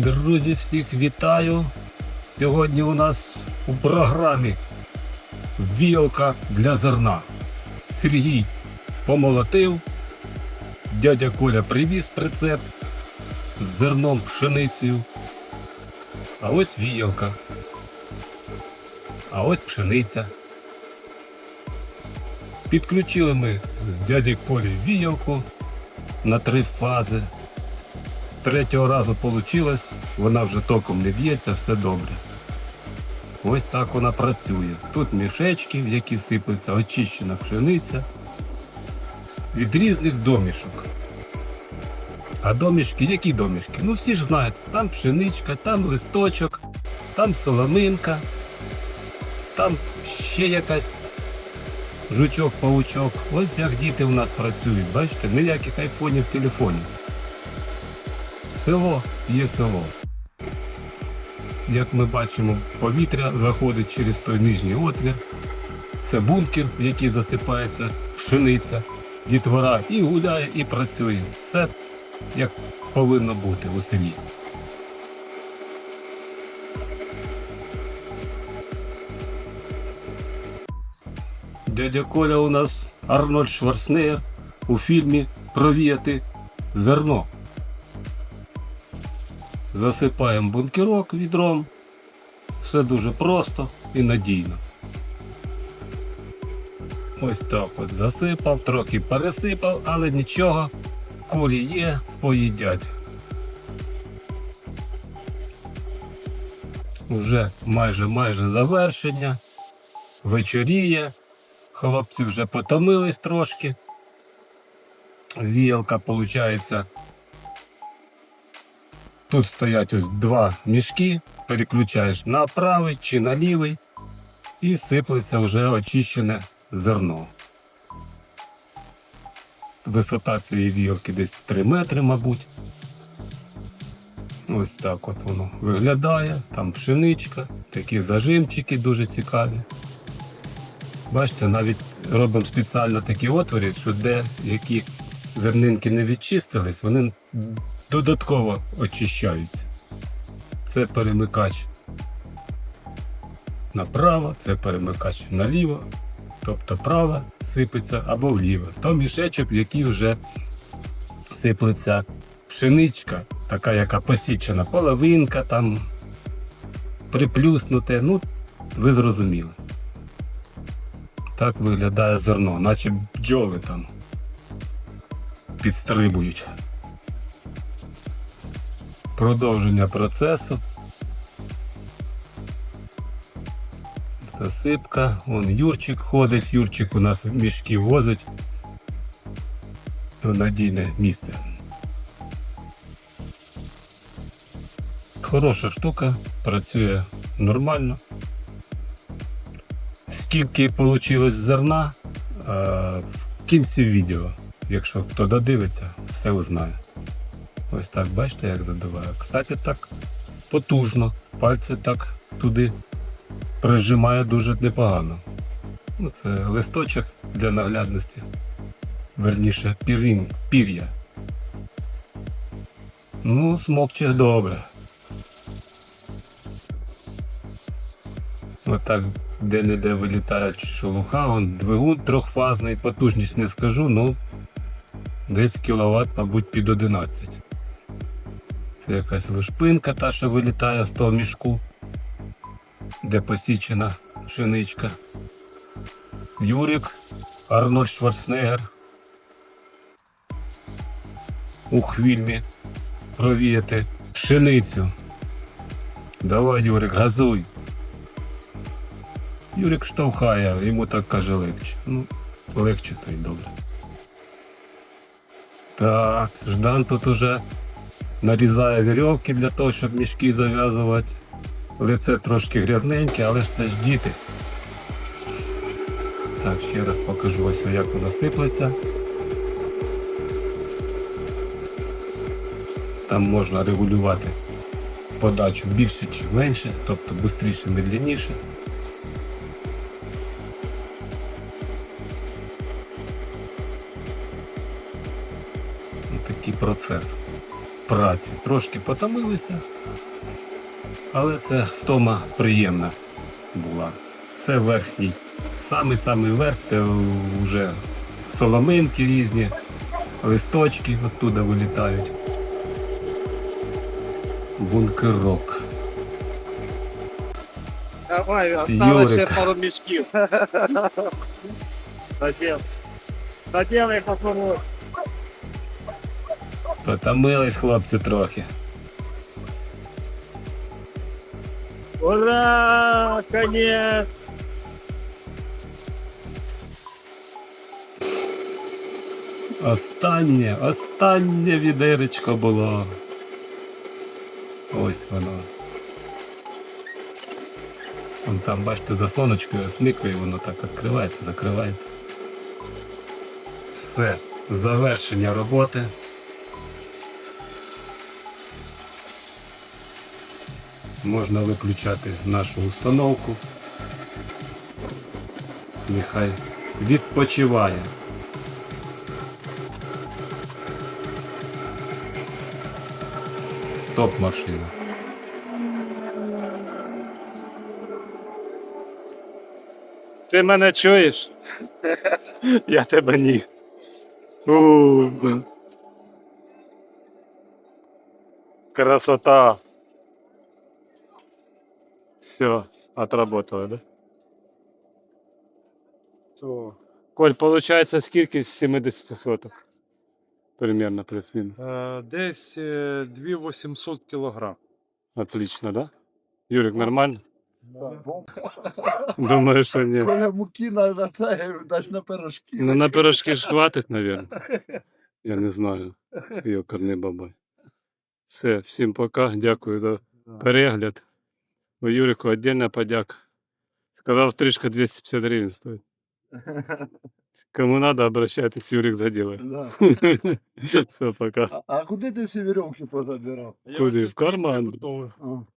Друзі, всіх вітаю. Сьогодні у нас у програмі вілка для зерна. Сергій помолотив, дядя Коля привіз прицеп з зерном пшеницею. А ось віялка. А ось пшениця. Підключили ми з дяді Колі віялку на три фази. Третього разу вийшло, вона вже током не б'ється, все добре. Ось так вона працює. Тут мішечки, в які сипеться очищена пшениця від різних домішок. А домішки, які домішки? Ну всі ж знають, там пшеничка, там листочок, там соломинка, там ще якась жучок-паучок. Ось як діти у нас працюють, бачите, ніяких айфонів в телефоні. Село є село. Як ми бачимо, повітря заходить через той нижній отвір. Це бункер, в який засипається пшениця, дітвора і гуляє, і працює. Все як повинно бути у селі. Дядя Коля у нас Арнольд Шварценеггер у фільмі Провіяти зерно. Засипаємо бункерок відром. Все дуже просто і надійно. Ось так от засипав, трохи пересипав, але нічого, кулі є, поїдять. Уже майже майже завершення. Вечоріє. Хлопці вже потомились трошки. Віялка, виходить, Тут стоять ось два мішки, переключаєш на правий чи на лівий і сиплеться вже очищене зерно. Висота цієї вілки десь 3 метри, мабуть. Ось так от воно виглядає. Там пшеничка, такі зажимчики дуже цікаві. Бачите, навіть робимо спеціально такі отвори, що де які зернинки не відчистились, вони додатково очищаються. Це перемикач направо, це перемикач наліво, тобто право сипеться або вліво. То мішечок, в який вже сиплеться пшеничка, така яка посічена, половинка там приплюснуте, ну ви зрозуміли. Так виглядає зерно, наче бджоли там підстрибують. Продовження процесу. Засипка. Вон Юрчик ходить, Юрчик у нас мішки возить в надійне місце. Хороша штука, працює нормально. Скільки вийшло зерна е, в кінці відео. Якщо хто додивиться, все узнає. Ось так, бачите, як задуває. Кстати, так потужно. Пальці так туди прижимає дуже непогано. Ну, Це листочок для наглядності. Верніше пірін, пір'я. Ну, смокче добре. Отак де-не-де вилітає шелуха, он двигун трьохфазний, потужність не скажу, ну десь кіловат, мабуть, під 11. Це якась лушпинка та, що вилітає з того мішку, де посічена пшеничка. Юрик, Арнольд Шварценеггер. У хвільмі провіяти пшеницю. Давай, Юрик, газуй. Юрик штовхає, йому так каже легче. Ну, легче то й добре. Так, Ждан тут уже нарізає вірьовки для того, щоб мішки зав'язувати. Лице трошки грязненьке, але ж це ж діти. Так, ще раз покажу ось як воно сиплеться. Там можна регулювати подачу більше чи менше, тобто швидше, медленніше. Такий процес. Праці. Трошки потомилися, але це втома приємна була. Це верхній. Самий-самий верх, це вже соломинки різні, листочки оттуда вилітають. Бункерок. Давай, осталось ще пару мішків. Задел. Заделай попробуй. Потомились хлопці трохи. Ура! Конец! Останнє, останнє відеречко було. Ось воно. Вон там, бачите, заслоночкою смикає, воно так відкривається, закривається. Все, завершення роботи. Можна виключати нашу установку. Нехай відпочиває. Стоп машина. Ти мене чуєш? Я тебе ні. У. Красота. Все, отработало, да? То. Коль, получается скільки з 70 соток? Примерно плюс-мінус. Е, Десь е, 2800 кілограм. Отлично, да? Юрик, нормально? Думаю, що ні. Коля муки на, це, дасть на пирожки. Ну на пирожки ж хватить, наверное. Я не знаю. Йокарний бабай. Все, всім пока. Дякую за перегляд. У Юрику отдельна подяка. Сказав, стрижка 250 гривень стоїть. Кому надо, обращайтесь, Юрик заделает. Да. Все, пока. А, а куди ти всі вірьовки позабирав? Куди? В карман? А.